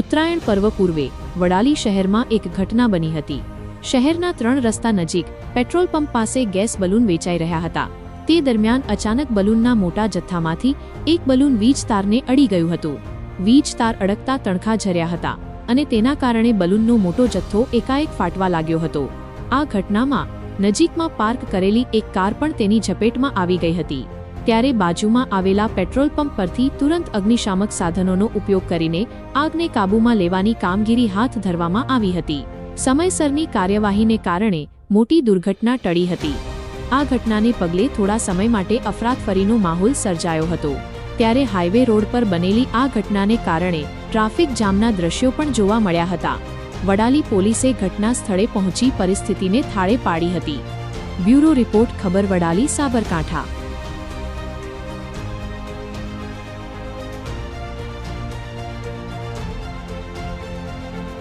ઉત્તરાયણ પર્વ પૂર્વે વડાલી શહેરમાં એક ઘટના બની હતી. શહેરના ત્રણ રસ્તા નજીક પેટ્રોલ પંપ પાસે ગેસ બલૂન વેચાઈ રહ્યા હતા. તે દરમિયાન અચાનક બલૂનના મોટા જથ્થામાંથી એક બલૂન વીજ તારને અડી ગયું હતું. વીજ તાર અડકતા તણખા ઝર્યા હતા અને તેના કારણે બલૂનનો મોટો જથ્થો એકાએક ફાટવા લાગ્યો હતો. આ ઘટનામાં નજીકમાં પાર્ક કરેલી એક કાર પણ તેની ઝપેટમાં આવી ગઈ હતી. ત્યારે બાજુમાં આવેલા પેટ્રોલ પંપ પરથી તુરંત અગ્નિશામક સાધનોનો ઉપયોગ કરીને આગને કાબૂમાં લેવાની કામગીરી હાથ ધરવામાં આવી હતી. સમયસરની કાર્યવાહીને કારણે મોટી દુર્ઘટના ટળી હતી. આ ઘટનાને પગલે થોડા સમય માટે અફરાતફરીનો માહોલ સર્જાયો હતો. ત્યારે હાઈવે રોડ પર બનેલી આ ઘટનાને કારણે ટ્રાફિક જામના દ્રશ્યો પણ જોવા મળ્યા હતા. વડાલી પોલીસે ઘટના સ્થળે પહોંચી પરિસ્થિતિને થાળે પાડી હતી. બ્યુરો રિપોર્ટ, ખબર વડાલી, સાબરકાંઠા.